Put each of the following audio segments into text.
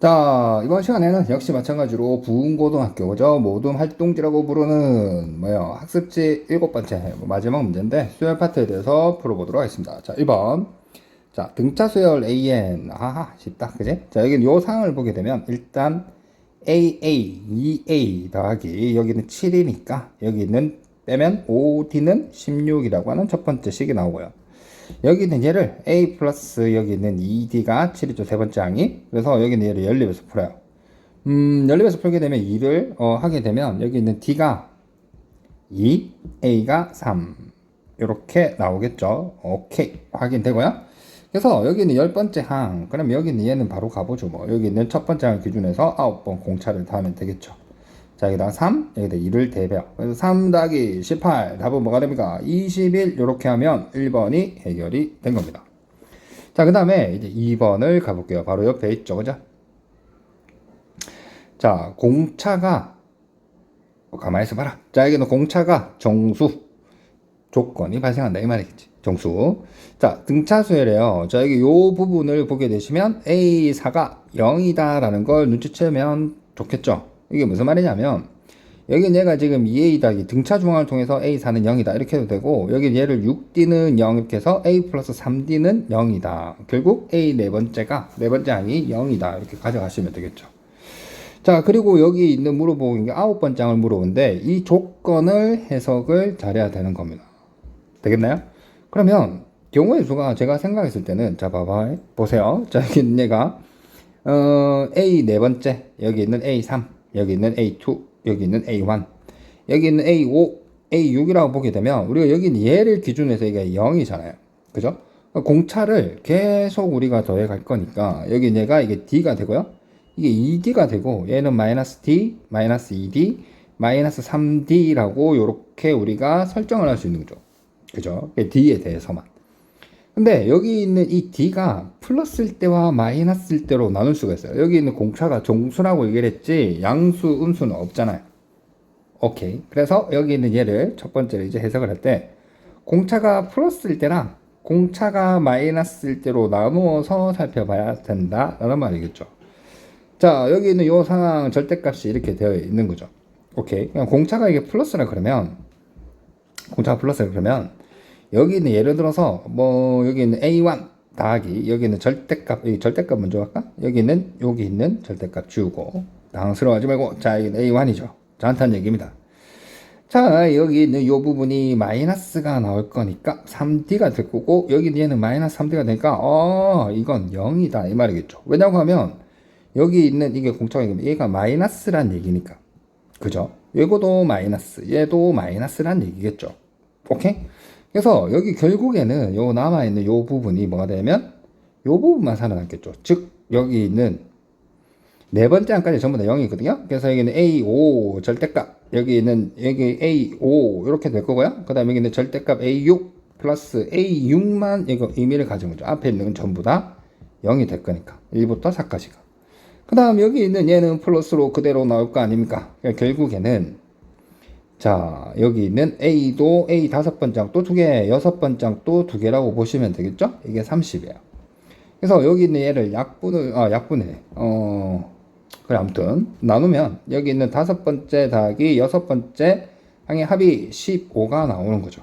자, 이번 시간에는 역시 마찬가지로 부흥고등학교, 그죠? 모둠 활동지라고 부르는, 뭐요, 학습지 일곱 번째, 뭐 마지막 문제인데, 수열 파트에 대해서 풀어보도록 하겠습니다. 자, 1번. 자, 등차 수열 AN. 아하, 쉽다. 그지? 자, 여기는 요 상을 보게 되면, 일단, AA, 2A 더하기, 여기는 7이니까, 여기는 빼면 5D는 16이라고 하는 첫 번째 식이 나오고요. 여기는 얘를 a 플러스 여기는 2d가 7이죠 세 번째 항이. 그래서 여기는 얘를 연립해서 풀어요. 음 연립해서 풀게 되면 2를 어, 하게 되면 여기 있는 d가 2 a가 3 이렇게 나오겠죠? 오케이. 확인되고요. 그래서 여기는 열 번째 항. 그럼 여기는 얘는 바로 가보죠 뭐. 여기 있는 첫 번째 항을 기준해서 9번 공차를 더하면 되겠죠 자, 여기다 3, 여기다 2를 대벼. 그래서 3 더하기 18, 답은 뭐가 됩니까? 21, 이렇게 하면 1번이 해결이 된 겁니다. 자, 그 다음에 이제 2번을 가볼게요. 바로 옆에 있죠. 그죠? 자, 공차가, 어, 가만히 있어봐라. 자, 여기는 공차가 정수, 조건이 발생한다. 이 말이겠지. 정수. 자, 등차 수열이에요. 자, 여기 요 부분을 보게 되시면 A4가 0이다라는 걸 눈치채면 좋겠죠. 이게 무슨 말이냐면 여기 얘가 지금 2a 더하기 등차 중앙을 통해서 a4는 0이다. 이렇게 해도 되고 여기 얘를 6d는 0 이렇게 해서 a 플러스 3d는 0이다. 결국 a 네 번째가 네 번째 항이 0이다. 이렇게 가져가시면 되겠죠. 자 그리고 여기 있는 물어보는 게 아홉 번째 항을 물어보는데 이 조건을 해석을 잘해야 되는 겁니다. 되겠나요? 그러면 경우의 수가 제가 생각했을 때는 자 봐봐. 보세요. 자 여기 얘가 어, a 네 번째 여기 있는 a3 여기 있는 A2, 여기 있는 A1, 여기 있는 A5, A6이라고 보게 되면 우리가 여기 있는 얘를 기준해서 이게 0이잖아요. 그죠? 공차를 계속 우리가 더해 갈 거니까 여기 얘가 이게 D가 되고요. 이게 2D가 되고 얘는 마이너스 D, 마이너스 2D, 마이너스 3D라고 이렇게 우리가 설정을 할 수 있는 거죠. 그죠? D에 대해서만. 근데 여기 있는 이 D가 플러스일 때와 마이너스일 때로 나눌 수가 있어요. 여기 있는 공차가 정수라고 얘기를 했지 양수, 음수는 없잖아요. 오케이. 그래서 여기 있는 얘를 첫 번째로 이제 해석을 할 때 공차가 플러스일 때랑 공차가 마이너스일 때로 나누어서 살펴봐야 된다라는 말이겠죠. 자, 여기 있는 이 상황 절대값이 이렇게 되어 있는 거죠. 오케이. 그냥 공차가 이게 플러스라 그러면 공차가 플러스라 그러면 여기 있는 예를 들어서 뭐 여기 있는 a1 더하기 여기 있는 절대값 여기 절대값 먼저 할까? 여기 있는 여기 있는 절대값 지우고 당스러워하지 말고 자 이건 a1이죠. 저한테는 얘기입니다. 자 여기 있는 이 부분이 마이너스가 나올 거니까 3d가 될 거고 여기 얘는 마이너스 3d가 되니까 어 이건 0이다 이 말이겠죠. 왜냐고 하면 여기 있는 이게 공차가 얘가 마이너스란 얘기니까 그죠? 이거도 마이너스 얘도 마이너스란 얘기겠죠. 오케이? 그래서 여기 결국에는 요 남아있는 요 부분이 뭐가 되면 요 부분만 살아남겠죠. 즉, 여기 있는 네 번째 항까지 전부 다 0이거든요. 그래서 여기는 A5 절대값, 여기 있는 여기 A5 이렇게 될 거고요. 그 다음에 여기 있는 절대값 A6 플러스 A6만 이거 의미를 가진 거죠. 앞에 있는 건 전부 다 0이 될 거니까. 1부터 4까지가. 그 다음 여기 있는 얘는 플러스로 그대로 나올 거 아닙니까? 그러니까 결국에는 자, 여기 있는 A도 A 다섯 번장 또 두 개, 여섯 번장 또 두 개라고 보시면 되겠죠? 이게 30이에요. 그래서 여기 있는 얘를 약분을, 아, 약분해. 어, 그래, 아무튼, 나누면 여기 있는 다섯 번째 더하기 여섯 번째 항의 합이 15가 나오는 거죠.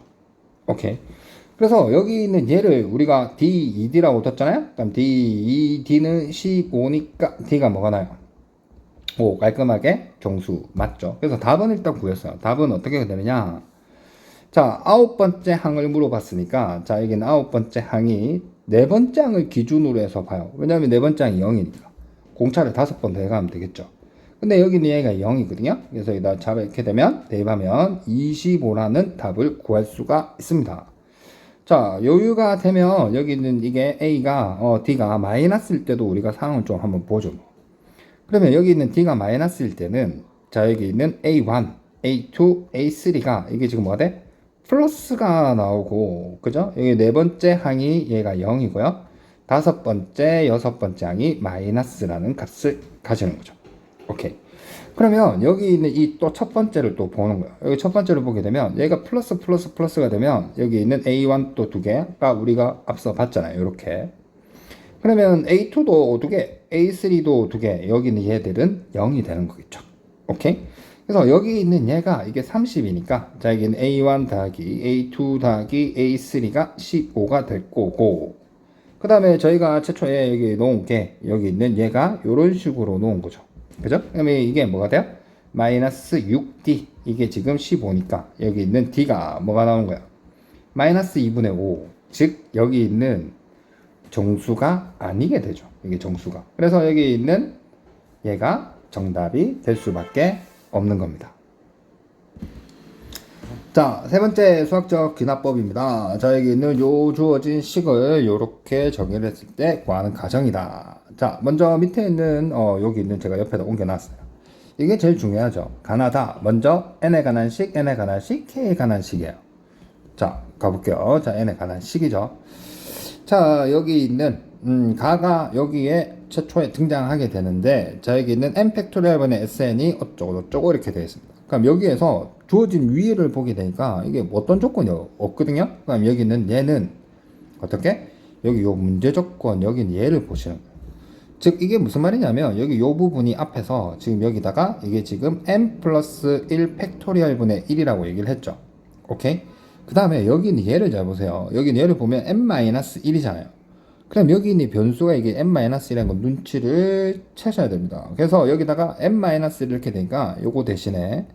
오케이. 그래서 여기 있는 얘를 우리가 D2D라고 뒀잖아요? 그럼 D2D는 15니까 D가 뭐가 나요? 오, 깔끔하게 정수 맞죠? 그래서 답은 일단 구했어요. 답은 어떻게 되느냐? 자, 아홉 번째 항을 물어봤으니까, 자, 여기는 아홉 번째 항이 네 번째 항을 기준으로 해서 봐요. 왜냐하면 네 번째 항이 0이니까. 공차를 다섯 번 더 해가면 되겠죠. 근데 여기는 얘가 0이거든요. 그래서 여기다 잡아 이렇게 되면 대입하면 25라는 답을 구할 수가 있습니다. 자, 여유가 되면 여기 있는 이게 A가, 어, D가 마이너스일 때도 우리가 상황을 좀 한번 보죠. 그러면 여기 있는 D가 마이너스일 때는 자 여기 있는 A1, A2, A3가 이게 지금 뭐가 돼? 플러스가 나오고 그죠? 여기 네 번째 항이 얘가 0이고요. 다섯 번째, 여섯 번째 항이 마이너스라는 값을 가지는 거죠. 오케이. 그러면 여기 있는 이 또 첫 번째를 또 보는 거예요. 여기 첫 번째를 보게 되면 얘가 플러스 플러스 플러스가 되면 여기 있는 A1 또 두 개가 우리가 앞서 봤잖아요. 이렇게. 그러면 A2도 두 개, A3도 두 개, 여기 있는 얘들은 0이 되는 거겠죠. 오케이? 그래서 여기 있는 얘가 이게 30이니까, 자, 여기는 A1 더하기 A2 더하기 A3가 15가 될 거고, 그 다음에 저희가 최초에 여기 놓은 게, 여기 있는 얘가 이런 식으로 놓은 거죠. 그죠? 그러면 이게 뭐가 돼요? 마이너스 6D. 이게 지금 15니까, 여기 있는 D가 뭐가 나온 거야? 마이너스 2분의 5. 즉, 여기 있는 정수가 아니게 되죠. 이게 정수가. 그래서 여기 있는 얘가 정답이 될 수밖에 없는 겁니다. 자, 세 번째 수학적 귀납법입니다. 자, 여기 있는 요 주어진 식을 요렇게 정의를 했을 때 구하는 가정이다. 자, 먼저 밑에 있는, 어, 여기 있는 제가 옆에다 옮겨놨어요. 이게 제일 중요하죠. 가나다. 먼저 n에 관한 식, n에 관한 식, k에 관한 식이에요. 자, 가볼게요. 자, n에 관한 식이죠. 자, 여기 있는, 음, 가가 여기에 최초에 등장하게 되는데, 자, 여기 있는 n 팩토리얼분의 sn이 어쩌고 저쩌고 이렇게 되어 있습니다. 그럼 여기에서 주어진 위를 보게 되니까 이게 어떤 조건이 없거든요? 그럼 여기 있는 얘는 어떻게? 여기 요 문제 조건, 여기는 얘를 보시는 거예요. 즉, 이게 무슨 말이냐면, 여기 요 부분이 앞에서 지금 여기다가 이게 지금 n 플러스 1 팩토리얼 분의 1이라고 얘기를 했죠. 오케이? 그 다음에 여기는 얘를 잘 보세요. 여기는 얘를 보면 n-1이잖아요. 그럼 여기 있는 변수가 이게 n-1이라는 건 눈치를 채셔야 됩니다. 그래서 여기다가 n-1 이렇게 되니까 요거 대신에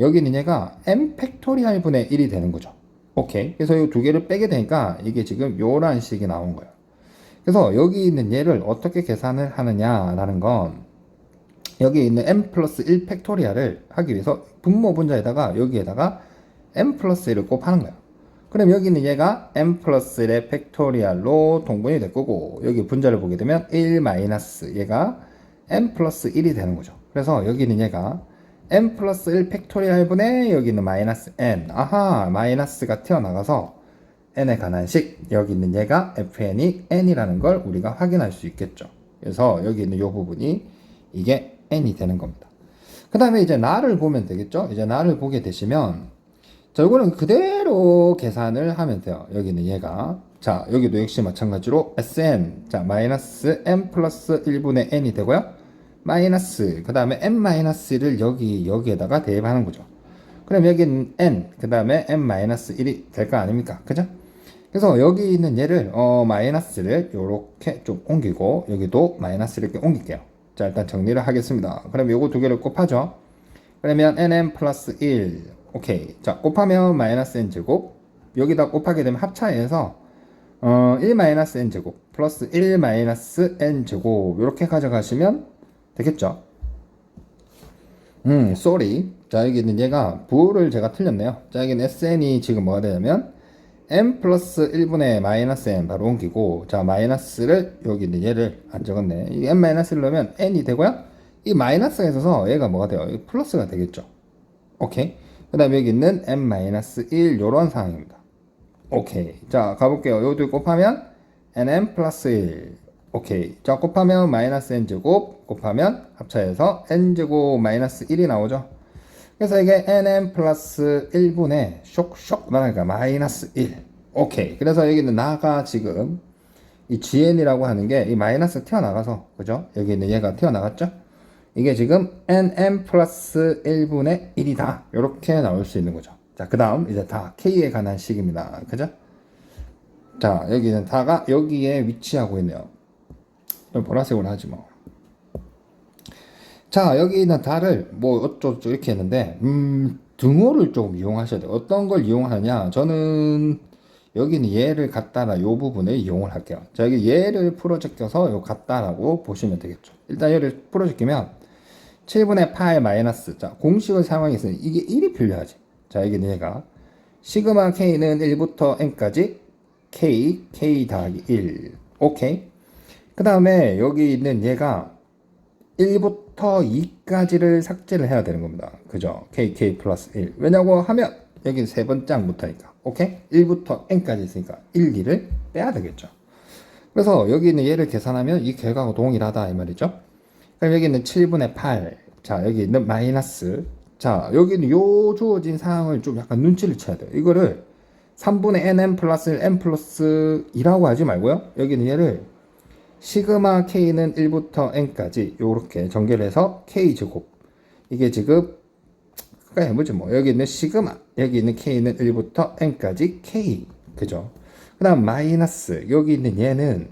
여기 있는 얘가 n 팩토리얼 분의 1이 되는 거죠. 오케이. 그래서 이 두 개를 빼게 되니까 이게 지금 요런 식이 나온 거예요. 그래서 여기 있는 얘를 어떻게 계산을 하느냐라는 건 여기 있는 n 플러스 1 팩토리얼을 하기 위해서 분모 분자에다가 여기에다가 n 플러스 1을 곱하는 거야. 그럼 여기 있는 얘가 n 플러스 1의 팩토리얼로 동분이 될 거고 여기 분자를 보게 되면 1 마이너스 얘가 n 플러스 1이 되는 거죠. 그래서 여기 있는 얘가 n 플러스 1 팩토리얼 분의 여기 있는 마이너스 n 아하 마이너스가 튀어나가서 n에 관한 식 여기 있는 얘가 fn이 n이라는 걸 우리가 확인할 수 있겠죠. 그래서 여기 있는 이 부분이 이게 n이 되는 겁니다. 그 다음에 이제 나를 보면 되겠죠. 이제 나를 보게 되시면 자, 이거는 그대로 계산을 하면 돼요. 여기는 얘가. 자, 여기도 역시 마찬가지로 Sn. 자, 마이너스 n 플러스 1분의 n이 되고요. 마이너스, 그 다음에 n 마이너스를 여기, 여기에다가 대입하는 거죠. 그럼 여기는 n, 그 다음에 n 마이너스 1이 될 거 아닙니까? 그죠? 그래서 여기 있는 얘를, 어, 마이너스를 요렇게 좀 옮기고, 여기도 마이너스를 이렇게 옮길게요. 자, 일단 정리를 하겠습니다. 그럼 요거 두 개를 곱하죠. 그러면 nn 플러스 1. 오케이. 자, 곱하면 마이너스 n 제곱. 여기다 곱하게 되면 합차해서 어, 1 마이너스 n 제곱 플러스 1 마이너스 n 제곱 이렇게 가져가시면 되겠죠. 음, 쏘리. 자, 여기 있는 얘가 부호를 제가 틀렸네요. 자, 여기는 sn이 지금 뭐가 되냐면 n 플러스 1분의 마이너스 n 바로 옮기고 자, 마이너스를 여기 있는 얘를 안 적었네. 이 n 마이너스를 넣으면 n이 되고요. 이 마이너스가 있어서 얘가 뭐가 돼요? 플러스가 되겠죠. 오케이. 그 다음에 여기 있는 n-1 요런 상황입니다. 오케이. 자, 가볼게요. 요두 곱하면 nn 플러스 1. 오케이. 자, 곱하면 마이너스 n제곱 곱하면 합쳐해서 n제곱 마이너스 1이 나오죠. 그래서 이게 nn 플러스 1분의 쇽쇽 나니까 마이너스 1. 오케이. 그래서 여기 있는 나가 지금 이 gn이라고 하는 게 이 마이너스 튀어나가서 그죠? 여기 있는 얘가 튀어나갔죠? 이게 지금 nm 플러스 1분의 1이다. 이렇게 나올 수 있는 거죠. 자, 그 다음 이제 다 k에 관한 식입니다. 그죠? 자, 여기는 다가 여기에 위치하고 있네요. 보라색으로 하지 뭐. 자, 여기 있는 다를 뭐 어쩌고 이렇게 했는데, 음, 등호를 좀 이용하셔야 돼요. 어떤 걸 이용하냐? 저는 여기는 얘를 갖다라 요 부분을 이용을 할게요. 자, 여기 얘를 풀어제껴서 요 같다라고 보시면 되겠죠. 일단 얘를 풀어제끼면 7분의 8 마이너스. 자, 공식을 사용하겠으 이게 1이 필요하지. 자, 여기는 얘가 시그마 k는 1부터 n까지 k, k 더하기 1. 오케이. 그 다음에 여기 있는 얘가 1부터 2까지를 삭제를 해야 되는 겁니다. 그죠? k, k 플러스 1. 왜냐고 하면 여기 세 번째부터니까. 오케이? 1부터 n까지 있으니까 1, 2를 빼야 되겠죠. 그래서 여기 있는 얘를 계산하면 이 결과가 동일하다 이 말이죠. 그럼 여기 있는 7분의 8. 자, 여기 있는 마이너스. 자, 여기는 요 주어진 상황을 좀 약간 눈치를 채야 돼요. 이거를 3분의 nn 플러스 n 플러스 2라고 하지 말고요. 여기는 얘를 시그마 k는 1부터 n까지 요렇게 전개를 해서 k 제곱 이게 지금 가까이 해보죠 뭐 여기 있는 시그마 여기 있는 k는 1부터 n까지 k 그죠 그 다음 마이너스 여기 있는 얘는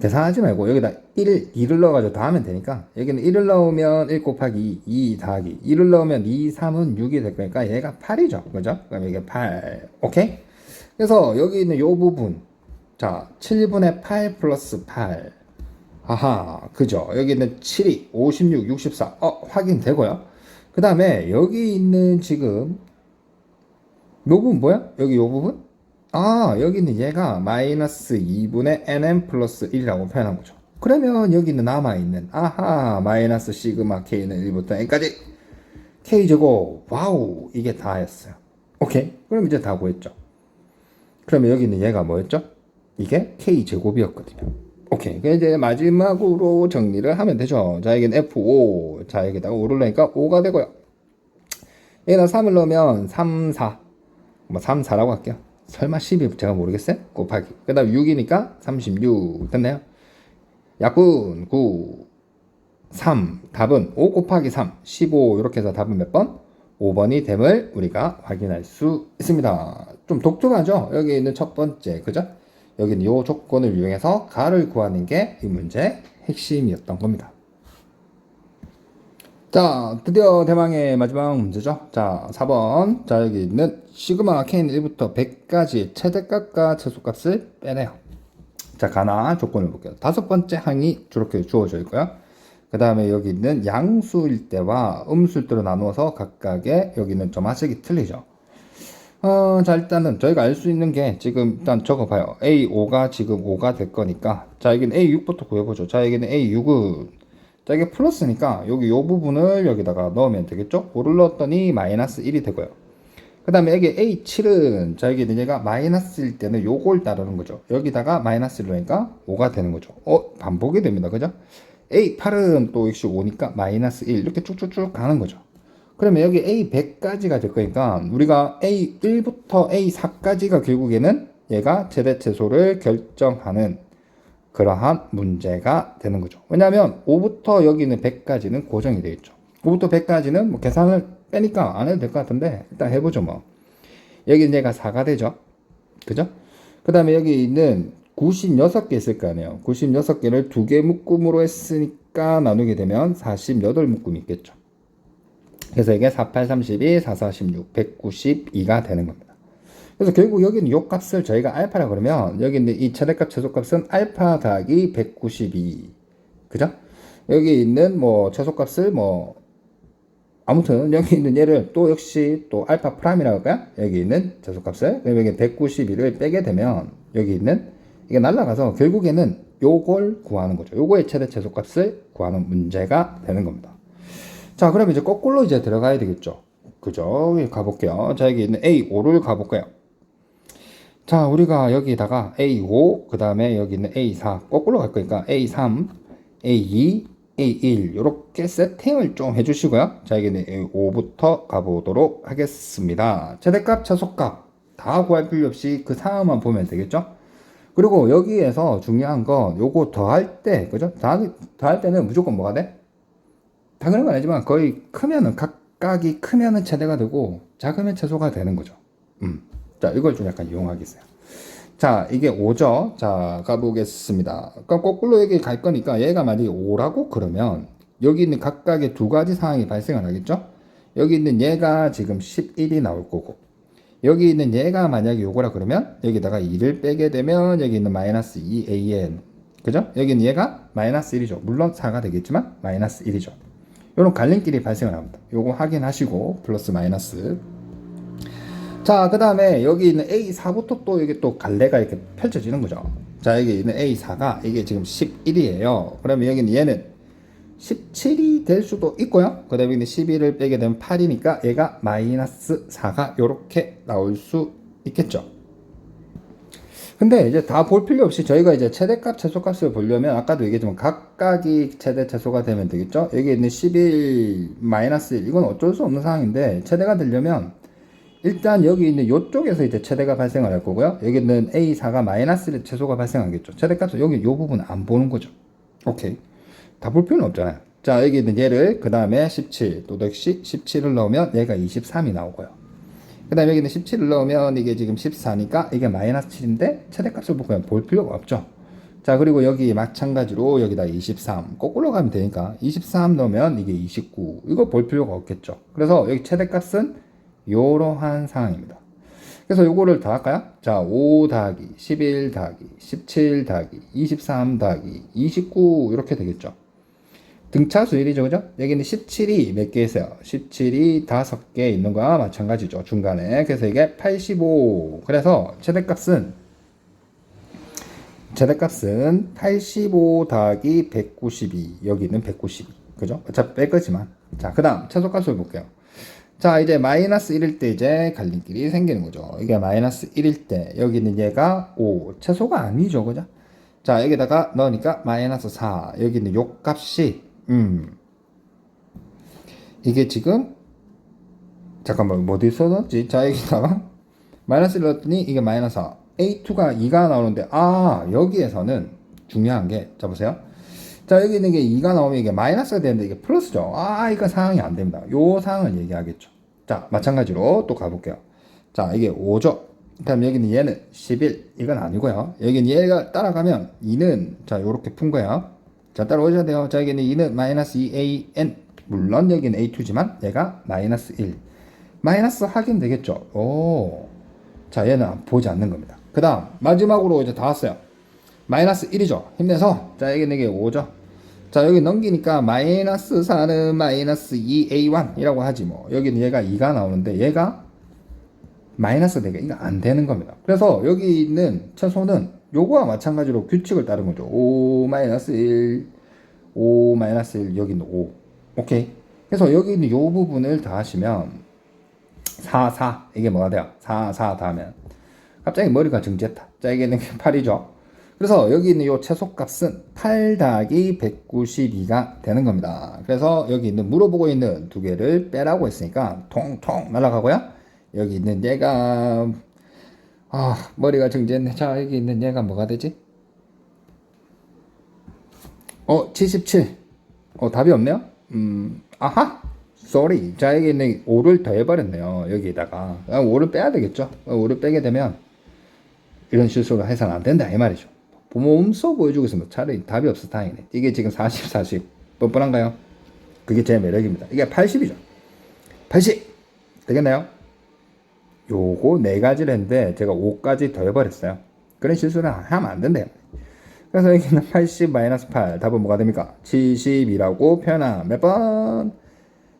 계산하지 말고 여기다 1, 2를 넣어가지고 더하면 되니까 여기는 1을 넣으면 1 곱하기 2, 2 더하기 2를 넣으면 2, 3은 6이 될 거니까 얘가 8이죠 그죠? 그럼 이게 8 오케이? 그래서 여기 있는 요 부분 자 7분의 8 플러스 8 아하 그죠? 여기 있는 7이 56, 64 어, 확인되고요 그 다음에 여기 있는 지금 요 부분 뭐야? 여기 요 부분? 아, 여기 있는 얘가 마이너스 2분의 nm 플러스 1이라고 표현한 거죠. 그러면 여기 있는 남아있는, 아하, 마이너스 시그마 k는 1부터 n까지 k제곱, 와우, 이게 다였어요. 오케이. 그럼 이제 다 구했죠. 그러면 여기 있는 얘가 뭐였죠? 이게 k제곱이었거든요. 오케이. 그 이제 마지막으로 정리를 하면 되죠. 자, 여기는 f5. 자, 여기다가 5를 넣으니까 5가 되고요. 여기다 3을 넣으면 3, 4. 뭐 3, 4라고 할게요. 설마 10이 제가 모르겠어요? 곱하기. 그 다음 6이니까 36. 됐나요? 약분 9, 3. 답은 5 곱하기 3, 15. 이렇게 해서 답은 몇 번? 5번이 됨을 우리가 확인할 수 있습니다. 좀 독특하죠? 여기 있는 첫 번째. 그죠? 여기는 이 조건을 이용해서 가를 구하는 게 이 문제의 핵심이었던 겁니다. 자, 드디어 대망의 마지막 문제죠. 자, 4번. 자, 여기 있는 시그마 k는 1부터 100까지 최대값과 최소값을 빼내요. 자, 가나 조건을 볼게요. 다섯 번째 항이 저렇게 주어져 있고요. 그 다음에 여기 있는 양수일 때와 음수일 때로 나누어서 각각의 여기는 좀 하식이 틀리죠. 어, 자, 일단은 저희가 알 수 있는 게 지금 일단 적어봐요. A5가 지금 5가 될 거니까. 자, 여기는 A6부터 구해보죠. 자, 여기는 A6은 자, 이게 플러스니까 여기 요 부분을 여기다가 넣으면 되겠죠? 5를 넣었더니 마이너스 1이 되고요. 그 다음에 여기 A7은 자, 여기 얘가 마이너스일 때는 요걸 따르는 거죠. 여기다가 마이너스를 넣으니까 5가 되는 거죠. 어, 반복이 됩니다. 그죠? A8은 또 역시 5니까 마이너스 1 이렇게 쭉쭉쭉 가는 거죠. 그러면 여기 A100까지가 될 거니까 우리가 A1부터 A4까지가 결국에는 얘가 최대 최소를 결정하는 그러한 문제가 되는 거죠. 왜냐하면 5부터 여기는 100까지는 고정이 되어 있죠. 5부터 100까지는 뭐 계산을 빼니까 안 해도 될 것 같은데 일단 해보죠 뭐. 여기 얘가 4가 되죠. 그죠? 그 다음에 여기 있는 96개 있을 거 아니에요. 96개를 두 개 묶음으로 했으니까 나누게 되면 48 묶음이 있겠죠. 그래서 이게 48, 32, 4, 46, 192가 되는 겁니다. 그래서 결국 여기는 요 값을 저희가 알파라 그러면 여기 있는 이 최대값 최소값은 알파 더하기 192 그죠? 여기 있는 뭐 최소값을 뭐 아무튼 여기 있는 얘를 또 역시 또 알파 프라임이라고 할까요? 여기 있는 최소값을 그럼 여기 192를 빼게 되면 여기 있는 이게 날라가서 결국에는 요걸 구하는 거죠. 요거의 최대 최소값을 구하는 문제가 되는 겁니다. 자, 그럼 이제 거꾸로 이제 들어가야 되겠죠. 그죠? 가볼게요. 자, 여기 있는 A5를 가볼까요? 자, 우리가 여기다가 A5, 그 다음에 여기 있는 A4, 거꾸로 갈 거니까 A3, A2, A1, 이렇게 세팅을 좀 해주시고요. 자, 여기는 A5부터 가보도록 하겠습니다. 최대값, 최소값 다 구할 필요 없이 그 상황만 보면 되겠죠? 그리고 여기에서 중요한 건 요거 더할 때, 그죠? 더할 때는 무조건 뭐가 돼? 당연한 건 아니지만 거의 크면은 각각이 크면은 최대가 되고 작으면 최소가 되는 거죠. 음. 자, 이걸 좀 약간 이용하겠어요. 자, 이게 5죠. 자, 가보겠습니다. 그럼 거꾸로 여기 갈 거니까 얘가 만약에 5라고 그러면 여기 있는 각각의 두 가지 상황이 발생을 하겠죠? 여기 있는 얘가 지금 11이 나올 거고 여기 있는 얘가 만약에 요거라 그러면 여기다가 2를 빼게 되면 여기 있는 마이너스 2an 그죠? 여기 있는 얘가 마이너스 1이죠. 물론 4가 되겠지만 마이너스 1이죠. 이런 갈림길이 발생을 합니다. 요거 확인하시고 플러스 마이너스 자, 그 다음에 여기 있는 A4부터 또 이게 또 갈래가 이렇게 펼쳐지는 거죠. 자, 여기 있는 A4가 이게 지금 11이에요. 그러면 여기는 얘는 17이 될 수도 있고요. 그 다음에 여기는 11을 빼게 되면 8이니까 얘가 마이너스 4가 이렇게 나올 수 있겠죠. 근데 이제 다 볼 필요 없이 저희가 이제 최대값, 최소값을 보려면 아까도 얘기했지만 각각이 최대, 최소가 되면 되겠죠. 여기 있는 11, 마이너스 1 이건 어쩔 수 없는 상황인데 최대가 되려면 일단 여기 있는 요쪽에서 이제 최대가 발생을 할 거고요. 여기 있는 A4가 마이너스 최소가 발생하겠죠. 최대값은 여기 요 부분 안 보는 거죠. 오케이. 다 볼 필요는 없잖아요. 자, 여기 있는 얘를 그 다음에 17, 또다시 17을 넣으면 얘가 23이 나오고요. 그 다음에 여기 있는 17을 넣으면 이게 지금 14니까 이게 마이너스 7인데 최대값을 보면 볼 필요가 없죠. 자, 그리고 여기 마찬가지로 여기다 23 거꾸로 가면 되니까 23 넣으면 이게 29 이거 볼 필요가 없겠죠. 그래서 여기 최대값은 이러한 상황입니다. 그래서 요거를 더 할까요? 자, 5 더하기 11 더하기 17 더하기 23 더하기 29 이렇게 되겠죠. 등차 수일이죠, 그죠? 여기는 17이 몇 개 있어요? 17이 5개 있는 거와 마찬가지죠, 중간에. 그래서 이게 85. 그래서 최대값은, 최대값은 85 더하기 192. 여기는 192. 그죠? 어차피 뺄 거지만. 자, 그 다음, 최소값을 볼게요. 자, 이제 마이너스 1일 때 이제 갈림길이 생기는 거죠. 이게 마이너스 1일 때, 여기는 얘가 5. 최소가 아니죠, 그죠? 자, 여기다가 넣으니까 마이너스 4. 여기는 요 값이, 음. 이게 지금, 잠깐만, 뭐 어디 써놨지? 자, 여기다가 마이너스 1 넣었더니 이게 마이너스 4. A2가 2가 나오는데, 아, 여기에서는 중요한 게, 자, 보세요. 자, 여기 있는 게 2가 나오면 이게 마이너스가 되는데 이게 플러스죠. 아, 이거 상황이 안 됩니다. 요 상황을 얘기하겠죠. 자, 마찬가지로 또 가볼게요. 자, 이게 5죠. 그다음 여기는 얘는 11. 이건 아니고요. 여기는 얘가 따라가면 2는 자, 요렇게 푼 거예요. 자, 따라오셔야 돼요. 자, 여기는 2는 마이너스 2an. 물론 여기는 a2지만 얘가 마이너스 1. 마이너스 하긴 되겠죠. 오. 자, 얘는 보지 않는 겁니다. 그 다음, 마지막으로 이제 다 왔어요. 마이너스 1이죠. 힘내서. 자, 여기는 이게 5죠. 자, 여기 넘기니까 마이너스 4는 마이너스 2a1이라고 하지 뭐. 여기는 얘가 2가 나오는데 얘가 마이너스 되게 이거 안 되는 겁니다. 그래서 여기 있는 최소는 요거와 마찬가지로 규칙을 따른 거죠. 5 마이너스 1, 5 마이너스 1, 여기는 5. 오케이. 그래서 여기 있는 요 부분을 다 하시면 4, 4. 이게 뭐가 돼요? 4, 4 다 하면. 갑자기 머리가 정지했다. 자, 이게는 8이죠. 그래서 여기 있는 요 최소값은 8 더하기 192가 되는 겁니다. 그래서 여기 있는 물어보고 있는 두 개를 빼라고 했으니까 통통 날아가고요. 여기 있는 얘가 아 머리가 정지했네. 자 여기 있는 얘가 뭐가 되지? 어 77. 어 답이 없네요. 음 아하. sorry. 자 여기 있는 5를 더해버렸네요. 여기다가 5를 빼야 되겠죠. 5를 빼게 되면 이런 실수를 해서는 안 된다 이 말이죠. 몸소 보여주고 있으면 차라리 답이 없어 다행이네. 이게 지금 40, 40. 뻔뻔한가요? 그게 제 매력입니다. 이게 80이죠. 80! 되겠나요? 요거 네 가지를 했는데 제가 5까지 더해버렸어요. 그런 실수는 하면 안 된대요. 그래서 여기는 80 마이너스 8. 답은 뭐가 됩니까? 70이라고 표현한 몇 번?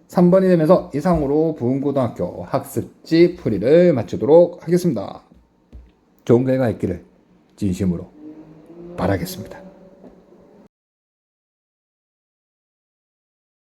3번이 되면서 이상으로 부흥고등학교 학습지 풀이를 마치도록 하겠습니다. 좋은 결과 있기를 진심으로 바라겠습니다.